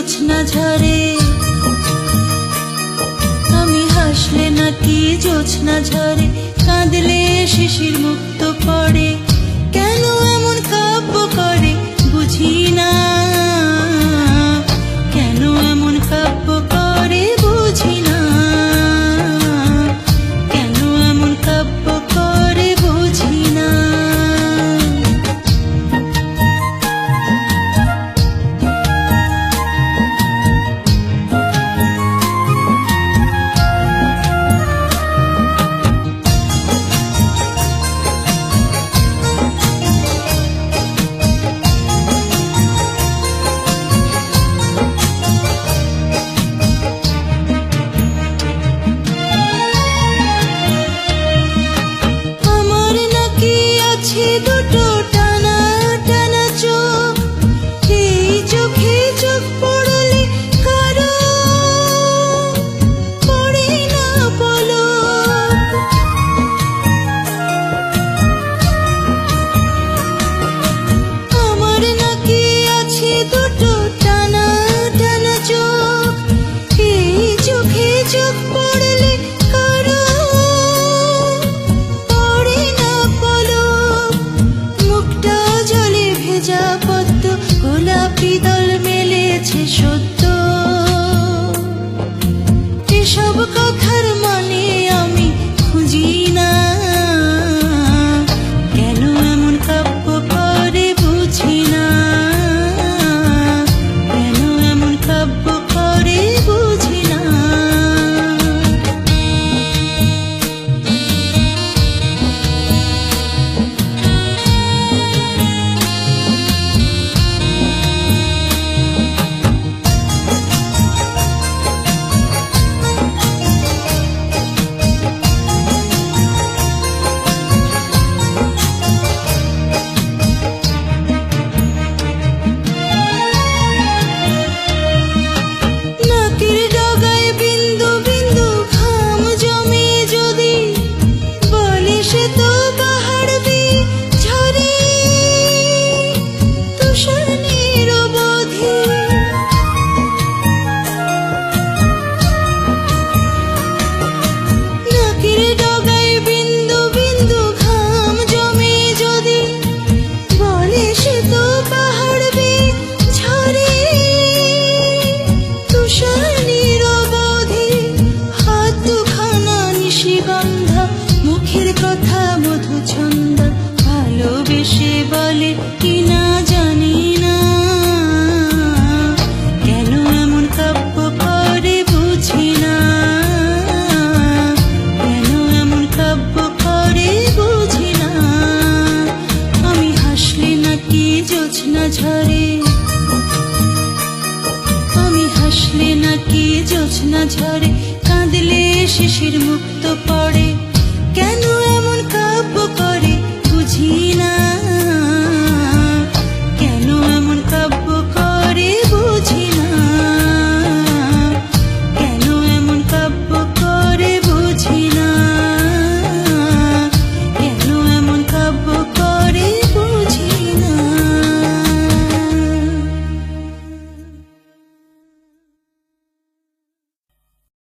জোছনা ঝরে আমি হাসলে নাকি জোছনা ঝরে কাঁদলে শিশির মুক্ত পড়ে। te dou. ঝরে। আমি হাসলে নাকি জোছনা ঝরে কাঁদলে শিশির মুক্ত পড়ে। কেন